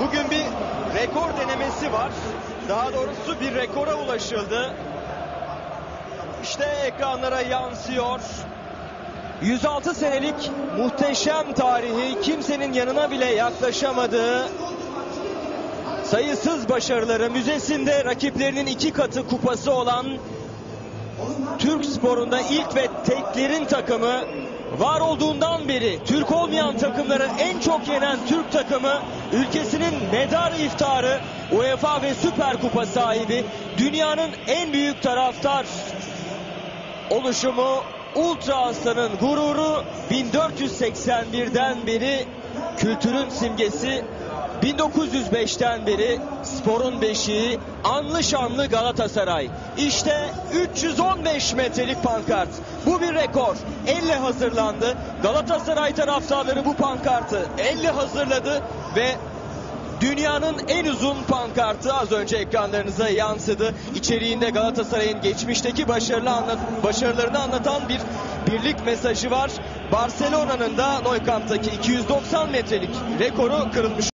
Bugün bir rekor denemesi var. Daha doğrusu bir rekora ulaşıldı. İşte ekranlara yansıyor. 106 senelik muhteşem tarihi kimsenin yanına bile yaklaşamadığı sayısız başarıları müzesinde rakiplerinin iki katı kupası olan Türk sporunda ilk ve teklerin takımı var olduğundan beri Türk olmayan takımları en çok yenen Türk takımı ülkesinin medar iftarı UEFA ve Süper Kupa sahibi dünyanın en büyük taraftar oluşumu Ultra Aslan'ın gururu 1481'den beri kültürün simgesi 1905'ten beri sporun beşiği anlı şanlı Galatasaray. İşte 315 metrelik pankart. Bu bir rekor. Elle hazırlandı. Galatasaray taraftarları bu pankartı elle hazırladı ve Dünyanın en uzun pankartı az önce ekranlarınıza yansıdı. İçeriğinde Galatasaray'ın geçmişteki başarılı anlat başarılarını anlatan bir birlik mesajı var. Barcelona'nın da Nou Camp'taki 290 metrelik rekoru kırılmış.